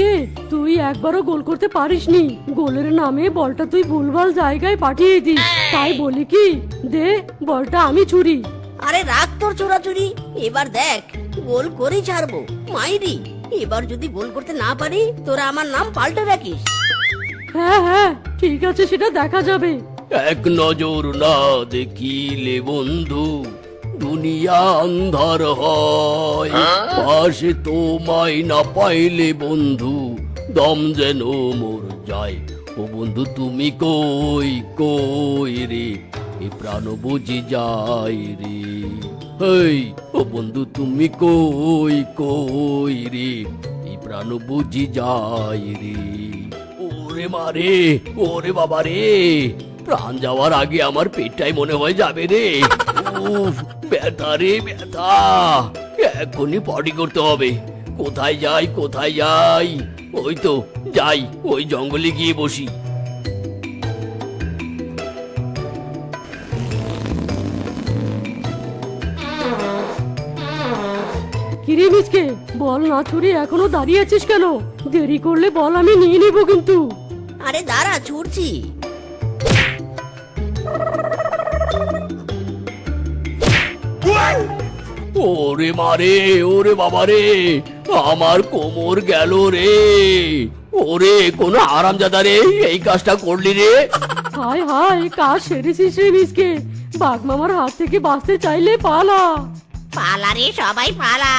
মিসকে তুই একবারও গোল করতে পারিসনি। গোলের নামে বলটা তুই ভুলভাল জায়গায় পাঠিয়ে দিস। তাই বলি কি? দে বলটা আমি ছুরি। আরে রাখ তোর চোরাচুরি। এবার দেখ গোল করেই ছাড়বো। মাইরি এবার যদি গোল করতে না পারি তোরা আমার নাম পাল্টে রাখিস। হ্যাঁ হ্যাঁ ঠিক আছে সেটা দেখা যাবে। এক নজর না দেখিলে বন্ধু। দুনিয়া আন্ধার হয়। পাশে তোমায় না পাইলে বন্ধু দম যেন মোর যায়। ও বন্ধু তুমি কই কই রে? এ প্রাণ বুঝি যায় রে। হেই ও বন্ধু তুমি কই কই রে? এই প্রাণ বুঝি যায় রে। ওরে মারে ওরে বাবা রে। প্রাণ যাওয়ার আগে আমার পেটটাই মনে হয় যাবে রে। উফ ব্যথা রে ব্যথা। এখনই পটি করতে হবে। কোথায় যাই কোথায় যাই? ওই তো যাই ওই জঙ্গলে গিয়ে বসি। কিরে মিসকে বল না ছুরি এখনও দাঁড়িয়ে আছিস কেন? দেরি করলে বল আমি নিয়ে নিব কিন্তু। আরে দাঁড়া ছুটছি। ওরে মারে ওরে বাবা রে আমার কোমর গেল রে। ওরে কোন আরামজাদা রে এই কাজটা করলি রে। হায় হায় কাজ সেরেছিস রে মিসকে। বাঘ মামার হাত থেকে বাঁচতে চাইলে পালা। পালা রে সবাই পালা।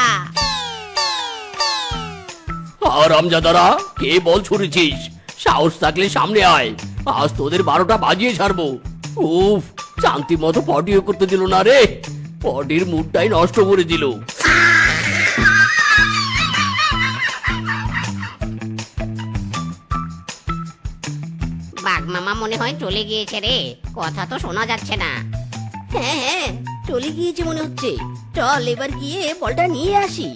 আরামজাদারা কে বল ছুড়েছিস? সাহস থাকলে সামনে আয়। আজ তোদের বারোটা বাজিয়ে ছাড়বো। উফ শান্তি মতো পটিও করতে দিল না রে। পটির মুডটাই নষ্ট করে দিল। বাঘ মামা মনে হয় চলে গিয়েছে রে। কথা তো শোনা যাচ্ছে না। হ্যাঁ হ্যাঁ চলে গিয়েছে মনে হচ্ছে। চল এবার গিয়ে বলটা নিয়ে আসি।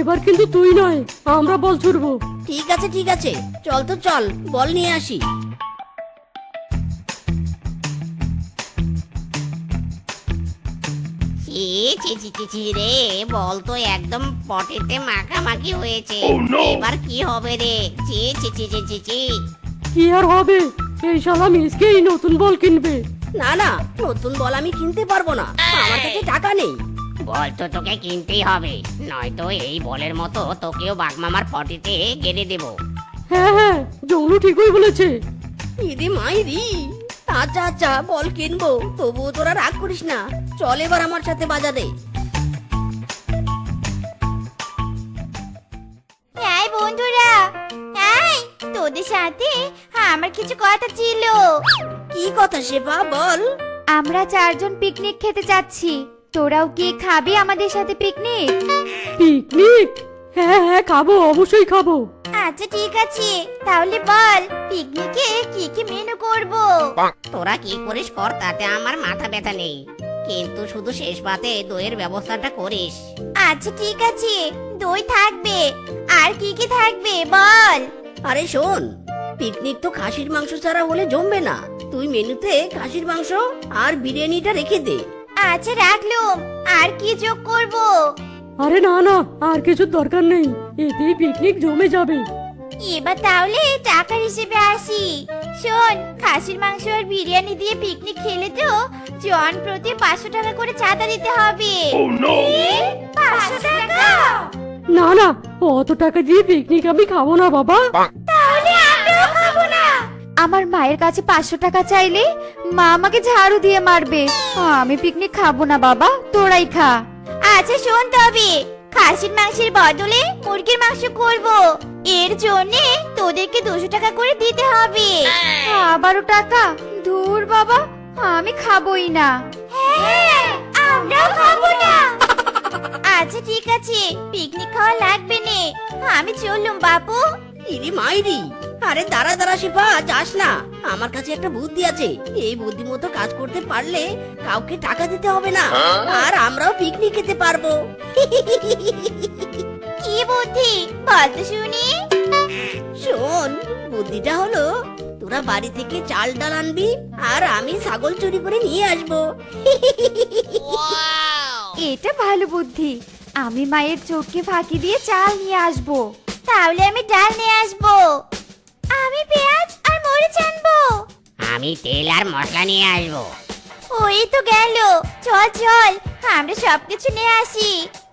এবার কিন্তু তুই নয় আমরা বল ছুড়বো ঠিক আছে ঠিক আছে। চল তো চল বল নিয়ে আসি। ছি ছি ছি ছি ছি রে বল তো একদম পটেতে মাখামাখি হয়েছে। এবার কি হবে রে? ছি ছি ছি ছি ছি ছি। কি আর হবে? এই শালা মিসকেই নতুন বল কিনবে। না না নতুন বল আমি কিনতে পারব না। আমার কাছে টাকা নেই। বল তো তোকে কিনতেই হবে। নয়তো এই বলের মতো তোকেও বাঘ মামার পটিতে গেড়ে দেবো। হ্যাঁ হ্যাঁ জংলু ঠিকই বলেছে। ইদি মাইরি। আচ্ছা আচ্ছা বল কিনবো। তবুও তোরা রাগ করিস না। চল এবার আমার সাথে বাজারে। এই বন্ধুরা এই তোদের সাথে আমার কিছু কথা ছিল। কি কথা শেফা বল। আমরা চারজন পিকনিক খেতে যাচ্ছি। তোরাও কি খাবি আমাদের সাথে পিকনিক পিকনিক হ্যাঁ হ্যাঁ খাব অবশ্যই খাব। আচ্ছা ঠিক আছে। তাহলে বল পিকনিকে কি কি মেনু করব? তোরা কি করিস কর তাতে আমার মাথা ব্যথা নেই। কিন্তু শুধু শেষ পাতে দইয়ের ব্যবস্থাটা করিস। আচ্ছা ঠিক আছে। দই থাকবে। আর কি কি থাকবে বল? আরে শোন পিকনিক তো খাসির মাংস ছাড়া হলে জমবে না। তুই মেনুতে খাসির মাংস আর বিরিয়ানিটা রেখে দে। আচ্ছা রাখলুম। আর কি যোগ করব? আরে না না আর কিছুর দরকার নেই। এতেই পিকনিক জমে যাবে। এবার তাহলে টাকার হিসেবে আসি। শোন খাসির মাংস আর বিরিয়ানি দিয়ে পিকনিক খেলে তো জন প্রতি পাঁচশো টাকা করে চাঁদা দিতে হবে। পাঁচশো টাকা? না না অত টাকা দিয়ে পিকনিক আমি খাব না বাবা। তাহলে খাব না। আমার মায়ের কাছে পাঁচশো টাকা চাইলে মা আমাকে ঝাড়ু দিয়ে মারবে। আমি পিকনিক খাব না বাবা তোরাই খা। আচ্ছা শোন তবে। খাসির মাংসের বদলে মুরগির মাংস করব। এর জন্য তোদেরকে দুশো টাকা করে দিতে হবে। আবারও টাকা? দূর বাবা আমি খাবোই না। হ্যাঁ আমরাও খাব না। আচ্ছা ঠিক আছে। পিকনিক খাওয়া লাগবে নে। আমি চললুম বাপু। ইরি মাইরি। আরে দাঁড়া দাঁড়া শিফা যাস না। আমার কাছে একটা বুদ্ধি আছে। এই বুদ্ধি মতো কাজ করতে পারলে কাউকে টাকা দিতে হবে না। আর আমরাও পিকনিক খেতে পারব। কি বুদ্ধি? বল তো শুনি। শোন বুদ্ধিটা হলো তোরা বাড়ি থেকে চাল ডাল আনবি আর আমি ছাগল চুরি করে নিয়ে আসব। এটা ভালো বুদ্ধি। আমি মায়ের চোখকে ফাঁকি দিয়ে চাল নিয়ে আসব। তাহলে আমি ডাল নিয়ে আসব। আমি পেঁয়াজ আর মরিচ আনব। আমি তেল আর মশলা নিয়ে আসব। ওই তো গেল। চল চল আমরা সবকিছু নিয়ে আসি।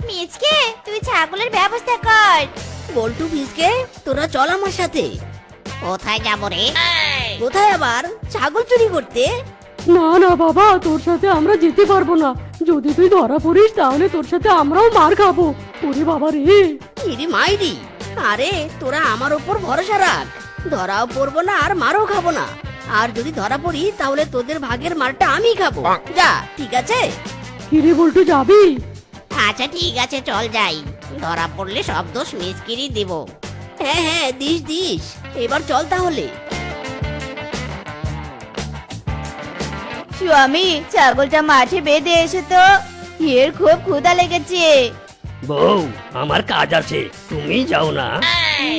মিচকে তুই ছাগলের ব্যবস্থা কর। বল্টু ভিজকে তোরা চল আমার সাথে। কোথায় যাব রে? কোথায় আবার? ছাগল চুরি করতে? না না বাবা তোর সাথে আমরা যেতে পারব না। যদি তুই ধরা পড়িস তাহলে তোর সাথে আমরাও মার খাব। ওরে বাবা রে। ইরি মাইরি আরে তোরা আমার ওপর ভরসা রাখ। ধরাও পড়ব না আর মারও খাব না। আর যদি ধরা পড়ি তাহলে তোদের ভাগের মারটা আমি খাব। যা ঠিক আছে? কিরে বল্টু যাবি? আচ্ছা ঠিক আছে চল যাই। ধরা পড়লে সব দোষ মিসকিরি দিব। হ্যাঁ হ্যাঁ দিস দিস। এবার চল তাহলে। স্বামী ছাগলটা মাঠে বেঁধে এসে তো এর খুব ক্ষুধা লেগেছে। বউ আমার কাজ আছে। তুমি যাও না।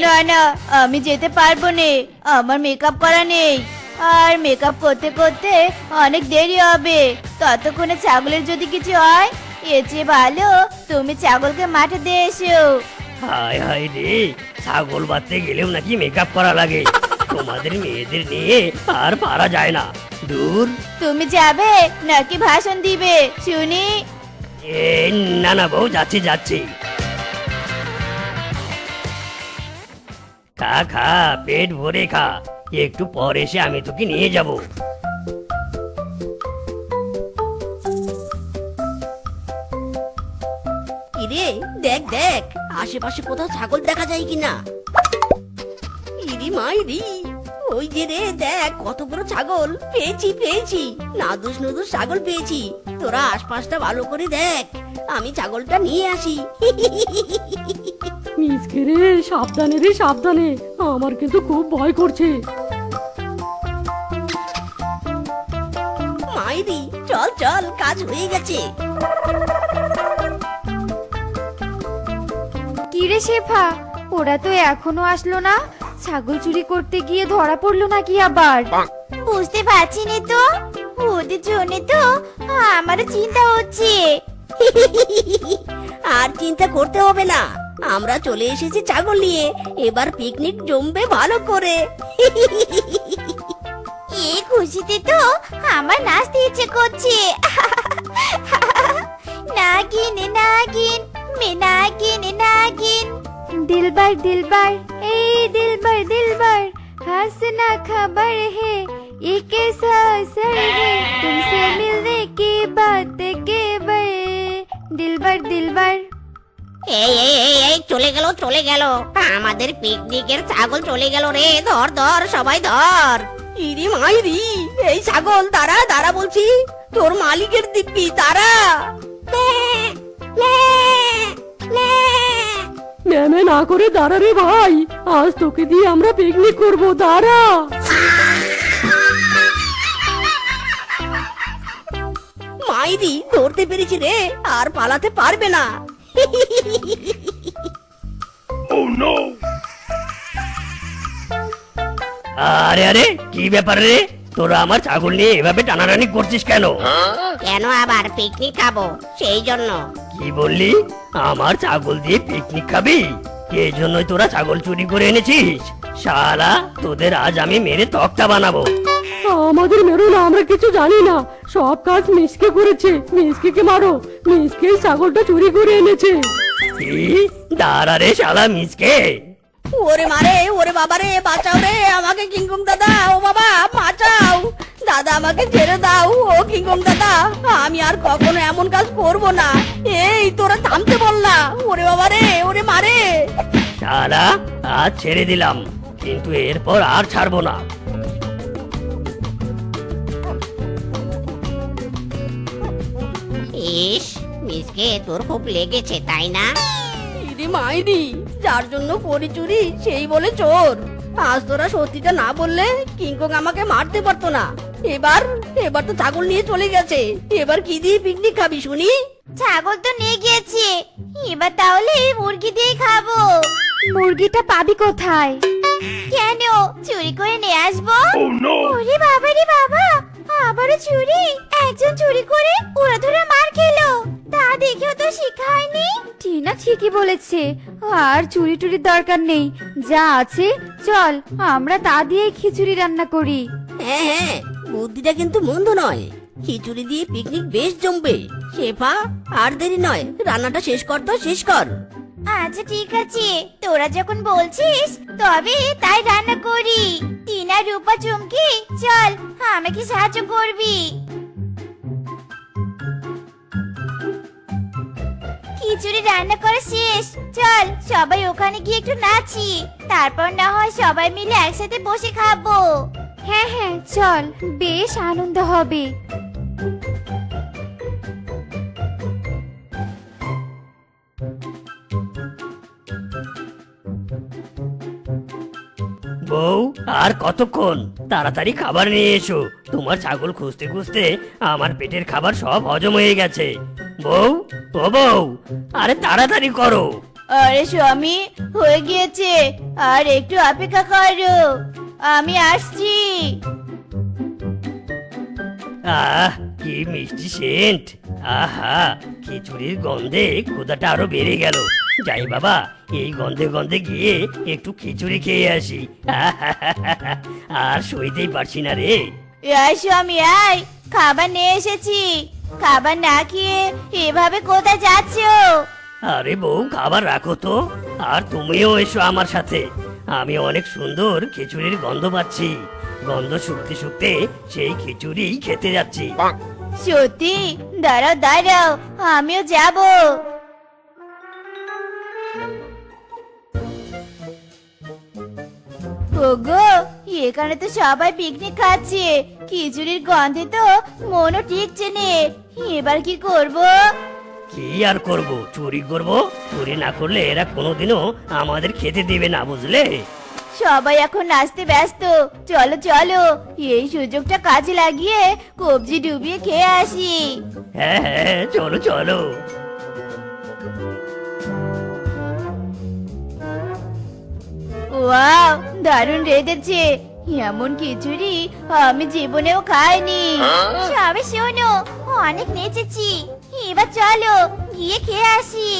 না না আমি যেতে পারব না। আমার মেকআপ করা নেই। আর মেকআপ করতে করতে অনেক দেরি হবে। ততক্ষণে ছাগলের যদি কিছু হয় এর চেয়ে ভালো তুমি ছাগলকে মাঠে দিয়ে এসো। হায় হায় রে ছাগল বাঁধতে গেলেও নাকি মেকআপ করা লাগে। তোমাদের মেয়েদের নিয়ে আর পারা যায় না। দূর। তুমি যাবে নাকি ভাষণ দিবে? শুনি। এ না না বউ যাচ্ছি যাচ্ছি। খা খা, পেট ভরে খা। একটু পর এসে আমি তোকে নিয়ে যাব। ইরে, দেখ দেখ, আশেপাশে কোথাও ছাগল দেখা যায় কিনা? ইরি মাইরি ওই যে রে, দেখ, কত বড় ছাগল। পেয়েছি পেয়েছি, নাদুস নুদুস ছাগল পেয়েছি। তোরা আশপাশটা ভালো করে দেখ, আমি ছাগলটা নিয়ে আসি। মিসকে রে সাবধানে রে সাবধানে। আমার কিন্তু খুব ভয় করছে। মাইরি চল চল কাজ হয়ে গেছে। কিরে শেফা ওরা তো এখনও আসলো না। ছাগল চুরি করতে গিয়ে ধরা পড়ল নাকি আবার? বুঝতে পারছি না তো। ওদের জন্য তো আমারও চিন্তা হচ্ছে। আর চিন্তা করতে হবে না। আমরা চলে এসেছি ছাগল নিয়ে এবার পিকনিক জমবে ভালো করে এই খুশিতে তো আমার নাচতে ইচ্ছে করছে নাগিন নাগিন মে নাগিন নাগিন दिलबर दिलबर ए दिलबर दिलबर हंसना खबर है ये कैसा असर है तुमसे मिलने की बात के बर दिलबर दिलबर এই এই এই এই চলে গেল চলে গেল। আমাদের পিকনিকের ছাগল চলে গেল রে। ধর ধর সবাই ধর। ইরি মাইরি এই ছাগল দাঁড়া দাঁড়া বলছি। তোর মালিকের দিব্যি দাঁড়া। ম্যামে না করে দাঁড়া রে ভাই। আজ তোকে দিয়ে আমরা পিকনিক করব দাঁড়া। মাইরি ধরতে পেরেছি রে। আর পালাতে পারবে না। আরে আরে কি ব্যাপার রে? তোরা আমার ছাগল নিয়ে এভাবে টানাটানি করছিস কেন? কেন আবার পিকনিক খাব? সেই জন্য। কি বললি? আমার ছাগল দিয়ে পিকনিক খাবি? এই জন্যই তোরা ছাগল চুরি করে এনেছিস। শালা তোদের আজ আমি মেরে তক্তা বানাবো। আমাদের মেরো না আমরা কিছু জানি না। সব কাজ মিসকে করেছে। মিসকে কে মারো। মিসকে ছাগলটা চুরি করে এনেছে। দাঁড়া রে শালা মিসকে। ওরে মারে ওরে বাবা রে বাঁচাও রে আমাকে কিংকং দাদা ও বাবা বাঁচাও। দাদা আমাকে ছেড়ে দাও ও কিংকং দাদা আমি আর কখনো এমন কাজ করব না। এই তোরা থামতে বল না। ওরে বাবা রে ওরে মারে। শালা আজ ছেড়ে দিলাম কিন্তু এরপর আর ছাড়বো না। ইস মিসকে তোর খুব লেগেছে তাই না? ইরি মাইরি যার জন্য করি চুরি সেই বলে চোর। আজ তোরা সত্যিটা না বললে কিংকং আমাকে মারতে পারতো না। এবার এবার তো ছাগল নিয়ে চলে গেছে। এবার কি দিয়ে পিকনিক খাবি শুনি? ছাগল তো নিয়ে গিয়েছে। এবার তাহলে এই মুরগি দিয়ে খাব। মুরগিটা পাবি কোথায়? কেন? চুরি করে নিয়ে আসব? ওরে বাবা রে বাবা! আবারও চুরি? একজন চুরি করে ওরা ধরে মার খেলো। তা দেখেও তো শিক্ষা হয়নি। টিনা ঠিকই বলেছে আর চুরি টুরির দরকার নেই। যা আছে চল আমরা তা দিয়ে খিচুড়ি রান্না করি। হ্যাঁ হ্যাঁ বুদ্ধিটা কিন্তু মন্দ নয়। খিচুড়ি দিয়ে পিকনিক বেশ জমবে। শেফা আর দেরি নয় রান্নাটা শেষ কর তো শেষ কর। আচ্ছা ঠিক আছে। তোরা যখন বলছিস, তবে তাই রান্না করি। টিনা, রূপা, চুমকি, চল, আমাকে সাহায্য করবি। খিচুড়ি রান্না করা শেষ। চল, সবাই ওখানে গিয়ে একটু নাচি। তারপর না হয় সবাই মিলে একসাথে বসে খাব। হ্যাঁ হ্যাঁ চল, বেশ আনন্দ হবে। আর কতক্ষণ? তাড়াতাড়ি খাবার নিয়ে এসো। তোমার ছাগল খুঁজতে খুঁজতে আমার পেটের খাবার সব হজম হয়ে গেছে। বউ ও বউ আরে তাড়াতাড়ি করো। আরে স্বামী হয়ে গিয়েছে। আর একটু অপেক্ষা করো। আমি আসছি। আহ কি মিষ্টি সেন্ট? আহা খিচুড়ির গন্ধে ক্ষুদাটা আরও বেড়ে গেল। যাই বাবা এই গন্ধে গন্ধে গিয়ে একটু খিচুড়ি খেয়ে আসি। আর সইতেই পারছি না রে। এই স্বামী আয় খাবার নিয়ে এসেছি। খাবার না খেয়ে এভাবে কোথায় যাচ্ছো? আরে বউ খাবার রাখো তো। আর তুমিও এসো আমার সাথে। আমি অনেক সুন্দর খিচুড়ির গন্ধ পাচ্ছি। গন্ধ শুকতে শুকতে সেই খিচুড়ি খেতে যাচ্ছি। সত্যি? দাঁড়াও দাঁড়াও আমিও যাব। ওগো এখানে তো সবাই পিকনিক খাচ্ছে। খিচুড়ির গন্ধে তো মনও টিকছে নে। এবার কি করব? কি আর করব? চুরি করব? চুরি না করলে এরা কোনোদিনও আমাদের খেতে দেবে না বুঝলে? সবাই এখন নাচতে ব্যস্ত। চলো চলো এই সুযোগটা কাজে লাগিয়ে কবজি ডুবিয়ে খেয়ে আসি। হ্যাঁ হ্যাঁ চলো চলো। ওয়াও দারুণ রেঁধেছে এমন খিচুড়ি আমি জীবনেও খাইনি। সবে শোনো অনেক নেচেছি। এবার চলো গিয়ে খেয়ে আসি।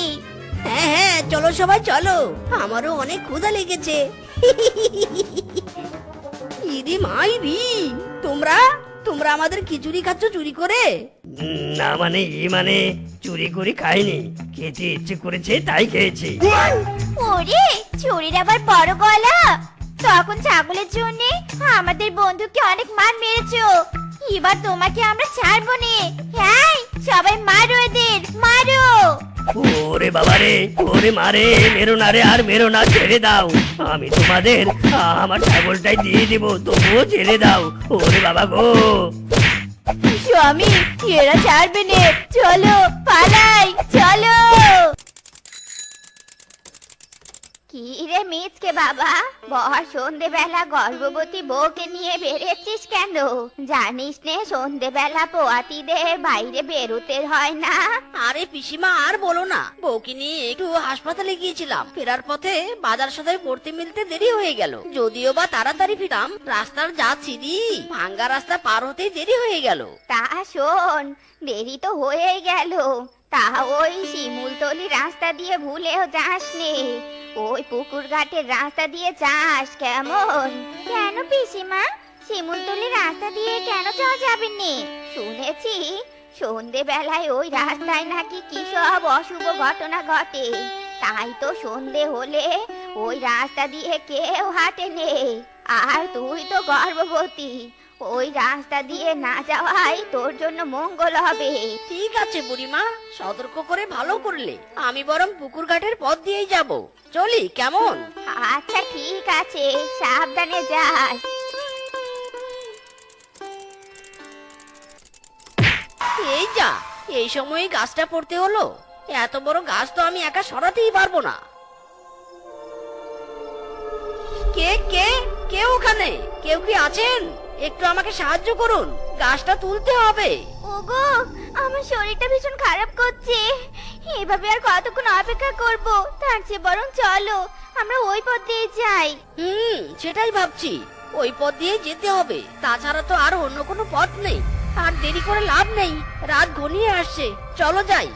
হ্যাঁ হ্যাঁ চলো সবাই চলো। আমারও অনেক ক্ষুধা লেগেছে। ইরি মাইরি তোমরা তোমরা আমাদের খিচুড়ি খাচ্ছ চুরি করে? না মানে ই মানে চুরি করে খাইনি। খেতে ইচ্ছে করেছে তাই খেয়েছি। ওরে চুরির আবার বড় গলা। তখন ছাগলের জন্য আমাদের বন্ধুকে অনেক মার মেরেছো। এবার তোমাকে আমরা ছাড়বো নে। হ্যাঁ সবাই মার মারো ওরে বাবারে ওরে মারে মেরো না রে আর মেরো না, ছেড়ে দাও। আমি তোমাদের, আমার ছাগলটাই দিয়ে দিব, তবুও ছেড়ে দাও। ওরে বাবা গো। স্বামী, এরা ছাড়বে নে। চলো, পালাই, চলো। কি রে মিচকে বাবা? বর সন্ধেবেলা গর্ভবতী বউকে নিয়ে বেরেছিস কেন? জানিস নে সন্ধেবেলা পোয়াতিদের বাইরে বেরোতে হয় না। আরে পিসিমা আর বলো না বউকে নিয়ে একটু হাসপাতালে গিয়েছিলাম। ফেরার পথে বাজার সদাই করতে মিলতে দেরি হয়ে গেল। যদিও বা তাড়াতাড়ি ফিরাম রাস্তার যা ছিরি ভাঙ্গা রাস্তা পার হতেই দেরি হয়ে গেল। তা শোন দেরি তো হয়েই গেল। তা ওই শিমুলতলি রাস্তা দিয়ে ভুলেও যাস নে ওই পুকুর ঘাটের রাস্তা দিয়ে যাস কেমন? কেন পিসিমা? শিমুলতলি রাস্তা দিয়ে কেন যাওয়া যাবে নে শুনেছি সন্ধে বেলায় ওই রাস্তায় নাকি কি সব অশুভ ঘটনা ঘটে। তাই তো সন্ধে হলে ওই রাস্তা দিয়ে কেউ হাঁটে নে আর তুই তো গর্ভবতী। ওই রাস্তা দিয়ে না যাওয়াই তোর জন্য মঙ্গল হবে। ঠিক আছে বুড়িমা সতর্ক করে ভালো করলে। আমি বরং পুকুর ঘাটের পথ দিয়েই যাব। চলি কেমন? আচ্ছা ঠিক আছে সাবধানে যাস। এই যা এই সময় গাছটা পড়তে হলো। এত বড় গাছ তো আমি একা সরাতেই পারব না। কে কে কে ওখানে? কেউ কি আছেন? একটু আমাকে সাহায্য করুন। গাছটা তুলতে হবে। ওগো আমার শরীরটা ভীষণ খারাপ করছে। এভাবে আর কতক্ষণ অপেক্ষা করব? তার চেয়ে বরং চলো আমরা ওই পথ দিয়ে যাই। হুম সেটাই ভাবছি। ওই পথ দিয়ে যেতে হবে। তাছাড়া তো আর অন্য কোনো পথ নেই। আর দেরি করে লাভ নেই। রাত ঘনিয়ে আসছে। চলো যাই।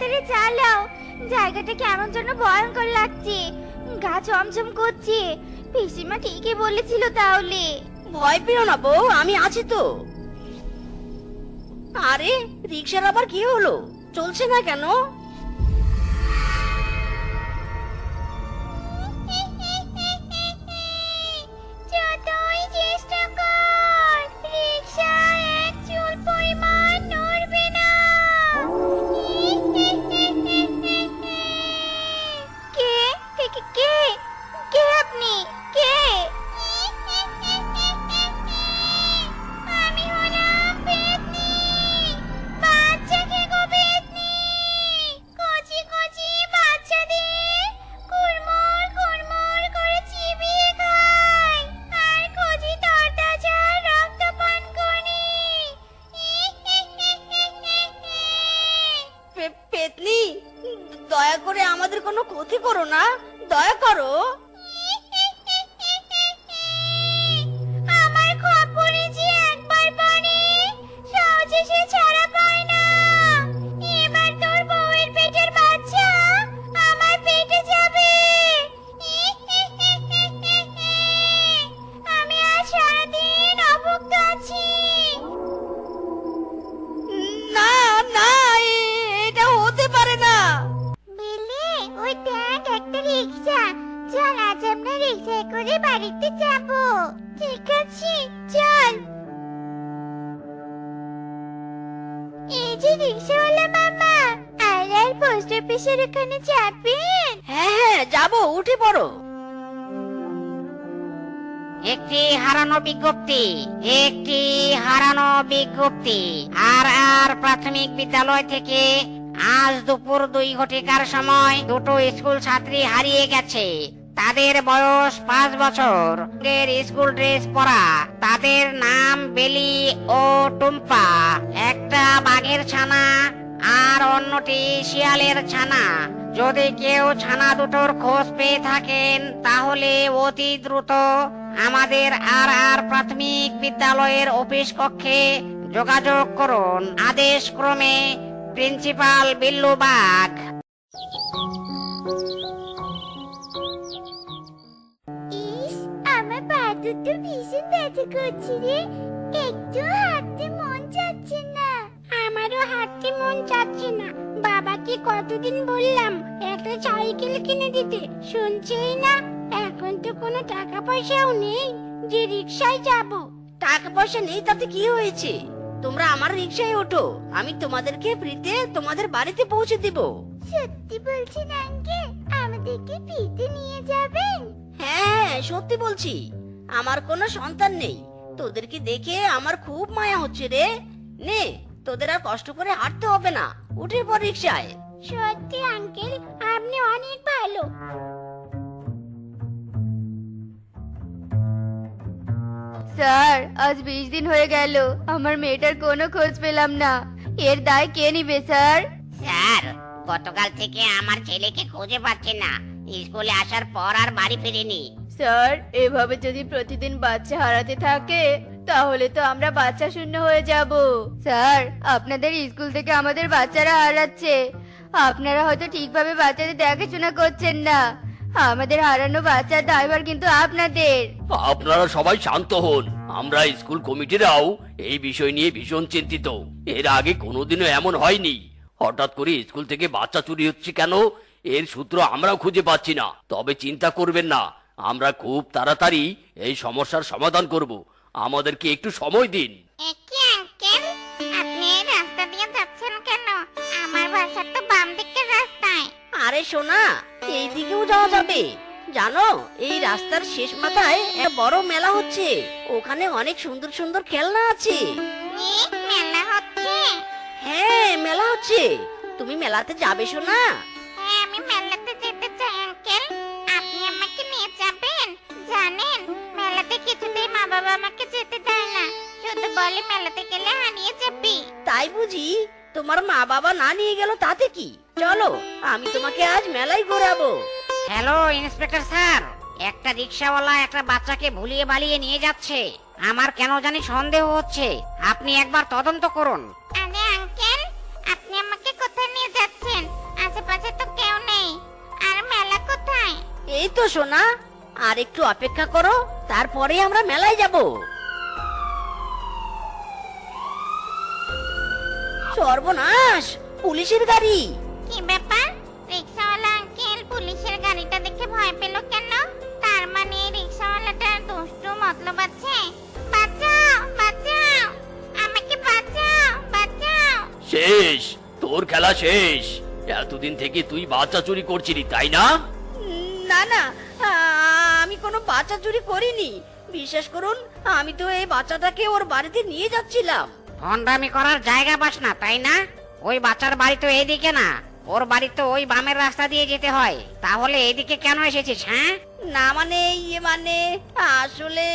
তাড়াতাড়ি চালাও জায়গাটা কেমন যেন ভয়ঙ্কর লাগছে। গা চমচম করছে। পিসিমা ঠিকই বলেছিল তাহলে। ভয় পেও না বউ, আমি আছি তো। আরে রিক্সার আবার কি হলো? চলছে না কেন? যাব। ঠিক আছে চল। এই যে রিক্সাওয়ালা মামা আর আর পোস্ট অফিসের ওখানে যাবেন? হ্যাঁ হ্যাঁ যাব উঠে পড়ো। একটি হারানো বিজ্ঞপ্তি একটি হারানো বিজ্ঞপ্তি। আর আর প্রাথমিক বিদ্যালয় থেকে আজ দুপুর দুই ঘটিকার সময় দুটো স্কুল ছাত্রী হারিয়ে গেছে। তাদের বয়স পাঁচ বছর। স্কুল ড্রেস পরা। তাদের নাম বেলি ও টুম্পা। একটা বাঘের ছানা আর অন্যটি শিয়ালের ছানা। যদি কেউ ছানা দুটোর খোঁজ পেয়ে থাকেন, তাহলে অতি দ্রুত আমাদের আর আর প্রাথমিক বিদ্যালয়ের অফিস কক্ষে যোগাযোগ করুন। আদেশ ক্রমে প্রিন্সিপাল বিল্লু বাগ আমার পা দুটো ভীষণ ব্যথা করছে রে একটু হাঁটতে মন চাচ্ছে না। আমারও হাঁটতে মন চাচ্ছে না। বাবাকে কতদিন বললাম একটা সাইকেল কিনে দিতে। শুনছেই না এখন তো কোনো টাকা পয়সাও নেই যে রিক্সায় যাব। টাকা পয়সা নেই তাতে কি হয়েছে? তোমরা আমার রিক্সায় ওঠো আমি তোমাদেরকে ফ্রিতে তোমাদের বাড়িতে পৌঁছে দিব। সত্যি বলছেন আঙ্কেল আমাদেরকে ফিতে নিয়ে যাবেন? হ্যাঁ সত্যি বলছি। আমার কোনো সন্তান নেই। তোদেরকে দেখে আমার খুব মায়া হচ্ছে রে। নে তোদের আর কষ্ট করে হাঁটতে হবে না। উঠে পর রিক্সায় সত্যি আঙ্কেল আপনি অনেক ভালো। স্যার আজ বিশ দিন হয়ে গেল। আমার মেয়েটার কোনো খোঁজ পেলাম না। এর দায় কে নিবে স্যার? স্যার গতকাল থেকে আমার ছেলেকে খুঁজে পাচ্ছে না। স্কুলে আসার পর আর বাড়ি ফিরেনি। স্যার, এভাবে যদি প্রতিদিন বাচ্চা হারাতে থাকে, তাহলে তো আমরা বাচ্চা শূন্য হয়ে যাব। স্যার, আপনাদের স্কুল থেকে আমাদের বাচ্চারা হারাচ্ছে। আপনারা হয়তো ঠিকভাবে বাচ্চাদের দেখাশোনা করছেন না। আমাদের হারানো বাচ্চার ড্রাইভার কিন্তু আপনাদের। আপনারা সবাই শান্ত হন। আমরা স্কুল কমিটিরাও এই বিষয় নিয়ে ভীষণ চিন্তিত। এর আগে কোনোদিনও এমন হয়নি। হঠাৎ করে স্কুল থেকে বাচ্চা চুরি হচ্ছে কেন? এর সূত্র আমরাও খুঁজে পাচ্ছি না। তবে চিন্তা করবেন না। আমরা খুব তাড়াতাড়ি এই সমস্যার সমাধান করব। আমাদেরকে একটু সময় দিন। একি আঙ্কেল আপনি এই রাস্তা দিয়ে যাচ্ছেন কেন? আমার বাসা তো বাম দিকের রাস্তায়। আরে সোনা এই দিকেও যাওয়া যাবে। জানো এই রাস্তার শেষ মাথায় এক বড় মেলা হচ্ছে। ওখানে অনেক সুন্দর সুন্দর খেলনা আছে। মেলা হচ্ছে। হ্যাঁ মেলা হচ্ছে। তুমি মেলাতে যাবে শোনা বলে মেলাতে গেলে হারিয়ে যাবি। তাই বুঝি? তোমার মা বাবা না নিয়ে গেল তাতে কি? চলো আমি তোমাকে আজ মেলায় ঘোরাবো। Hello inspector sir. একটা রিক্সাওয়ালা একটা বাচ্চাকে ভুলিয়ে বালিয়ে নিয়ে যাচ্ছে। আমার কেন জানি সন্দেহ হচ্ছে। আপনি একবার তদন্ত করুন। আরে আঙ্কেল আপনি আমাকে কোথায় নিয়ে যাচ্ছেন? আশেপাশে তো কেউ নেই। আর মেলা কোথায়? এই তো সোনা আর একটু অপেক্ষা করো তারপরে আমরা মেলায় যাব। সর্বনাশ! পুলিশের গাড়ি! কি ব্যাপার? রিক্সাওয়ালা আঙ্কেল পুলিশের গাড়িটা দেখে ভয় পেল কেন? তার মানে রিক্সাওয়ালাটার দুষ্টু মতলব আছে? বাঁচাও বাঁচাও! আমাকে বাঁচাও বাঁচাও! শেষ! তোর খেলা শেষ! এতদিন থেকে তুই বাচ্চা চুরি করছিলি তাই না? না না আমি কোনো বাচ্চা চুরি করিনি। বিশ্বাস করুন আমি তো এই বাচ্চাটাকে ওর বাড়িতে নিয়ে যাচ্ছিলাম। ভণ্ডামি করার জায়গা পাস না তাই না? ওই বাচ্চার বাড়ি তো এইদিকে না। ওর বাড়ি তো ওই বামের রাস্তা দিয়ে যেতে হয়। তাহলে এইদিকে কেন এসেছিস হ্যাঁ? না মানে ইয়ে মানে আসলে।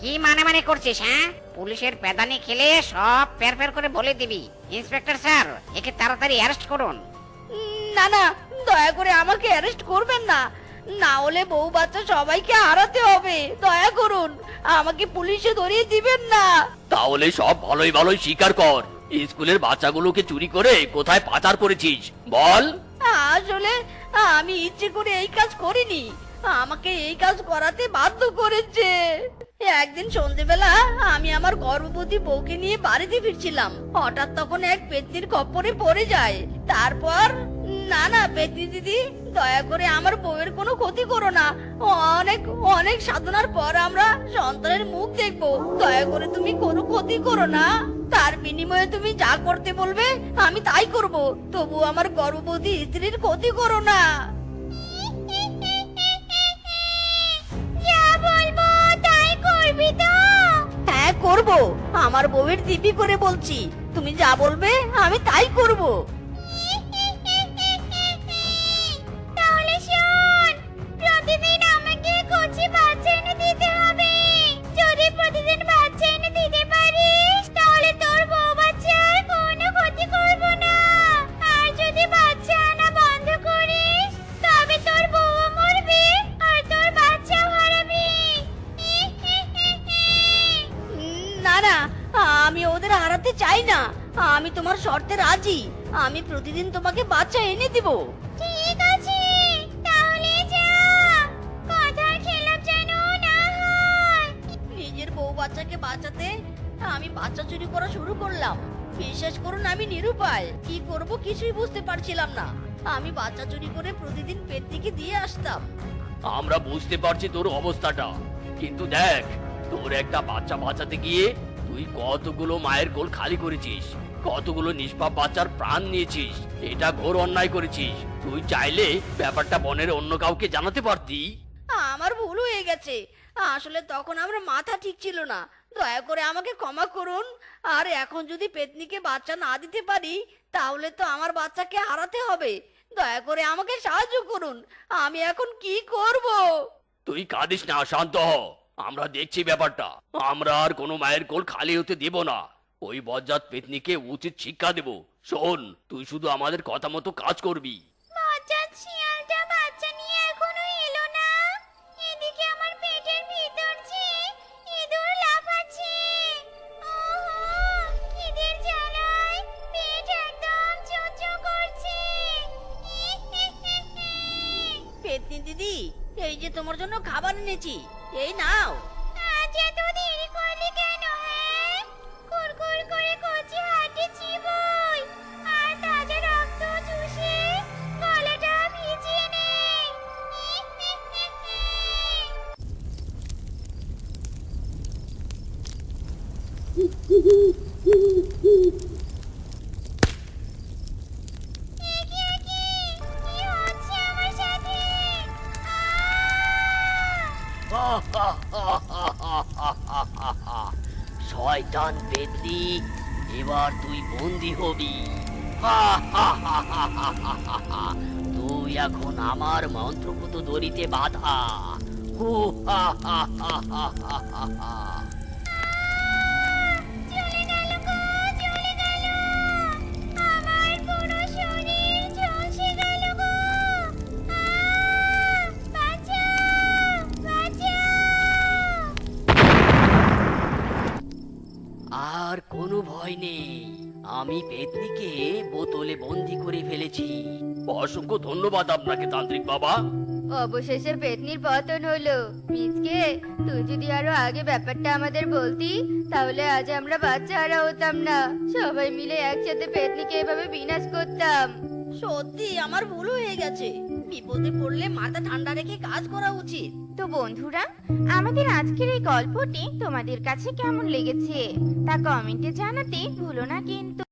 কি মানে মানে করছিস হ্যাঁ? পুলিশের পেদানি খেলে সব পের পের করে বলে দিবি। ইন্সপেক্টর স্যার একে তাড়াতাড়ি অ্যারেস্ট করুন। না না দয়া করে আমাকে অ্যারেস্ট করবেন না। না হলে বউ বাচ্চা সবাইকে হারাতে হবে। দয়া করুন আমাকে পুলিশে ধরিয়ে দিবেন না। তাহলে সব ভালোই ভালোই স্বীকার কর। স্কুলের বাচ্চাগুলোকে চুরি করে কোথায় পাচার করেছিস? বল। আসলে আমি ইচ্ছে করে এই কাজ করিনি। আমাকে এই কাজ করাতে বাধ্য করেছে। একদিন সন্ধেবেলা আমি আমার গর্ভবতী বউকে নিয়ে বাড়িতে ফিরছিলাম। হঠাৎ তখন এক পেত্নির খপ্পরে পড়ে যায়। তারপর না না পেতনি দিদি দয়া করে আমার বউয়ের কোনো ক্ষতি করো না। অনেক অনেক সাধনার পর আমরা সন্তানের মুখ দেখব। দয়া করে তুমি কোনো ক্ষতি করো না। তার বিনিময়ে তুমি যা করতে বলবে আমি তাই করব। তবু আমার গর্ভবতী স্ত্রীর ক্ষতি করো না। হ্যাঁ করব। আমার বউয়ের দিবি করে বলছি। তুমি যা বলবে আমি তাই করব। আমি তোমার শর্তে রাজি। আমি প্রতিদিন তোমাকে বাচ্চা এনে দিব। ঠিক আছে তাহলে যা। কথার খেলাপ যেন না হয়। নিজের বউ বাচ্চাকে বাঁচাতে আমি বাচ্চা চুরি করা শুরু করলাম। বিশ্বাস করুন আমি নিরুপায়। কি করব কিছুই বুঝতে পারছিলাম না। আমি বাচ্চা চুরি করে প্রতিদিন পেটটিকে দিয়ে আসতাম। আমরা বুঝতে পারছি তোর অবস্থাটা। কিন্তু দেখ তোর একটা বাচ্চা বাঁচাতে গিয়ে তুই কতগুলো মায়ের কোল খালি করেছিস? কতগুলো নিষ্পাপ বাচ্চার প্রাণ নিয়েছিস? এটা ঘোর অন্যায় করেছিস। তুই চাইলে ব্যাপারটা বনের অন্য কাউকে জানাতে পারতি। আমার ভুল হয়ে গেছে। আসলে তখন আমার মাথা ঠিক ছিল না। দয়া করে আমাকে ক্ষমা করুন। আর এখন যদি পেতনিকে বাচ্চা না দিতে পারি তাহলে তো আমার বাচ্চাকে হারাতে হবে। দয়া করে আমাকে সাহায্য করুন। আমি এখন কি করব? তুই কাঁদিস না শান্ত হ। আমরা দেখছি ব্যাপারটা। আমরা আর কোনো মায়ের কোল খালি হতে দেব না। ওই বজ্জাত পেতনিকে উচিত শিক্ষা দেব। শোন তুই শুধু আমাদের কথা মতো কাজ করবি। বজ্জাত শিয়ালটা বাচ্চা নিয়ে এখনও এলো না। এদিকে আমার পেটের ভিতর যে ইঁদুর লাফাচ্ছে। খিদের জ্বালায় পেট একদম চোচো করছে। পেতনি দিদি এই যে তোমার জন্য খাবার এনেছি। এই নাও আজ হবি তুই এখন আমার মন্ত্রপুত দড়িতে বাধা। হু হা হা হা হা। আমি পেতনিকে বোতলে বন্দি করে ফেলেছি। অসংখ্য ধন্যবাদ আপনাকে তান্ত্রিক বাবা। অবশেষে পেতনির পতন হলো। মিজকে তুই যদি আরও আগে ব্যাপারটা আমাদের বলতি তাহলে আজ আমরা বাচ্চা বাচ্চারা হতাম না। সবাই মিলে একসাথে পেতনিকে এভাবে বিনাশ করতাম। সত্যি আমার ভুল হয়ে গেছে। বিপদে পড়লে মাথা ঠান্ডা রেখে কাজ করা উচিত। তো বন্ধুরা আমাদের আজকের এই গল্পটি তোমাদের কাছে কেমন লেগেছে তা কমেন্টে জানাতে ভুলো না কিন্তু।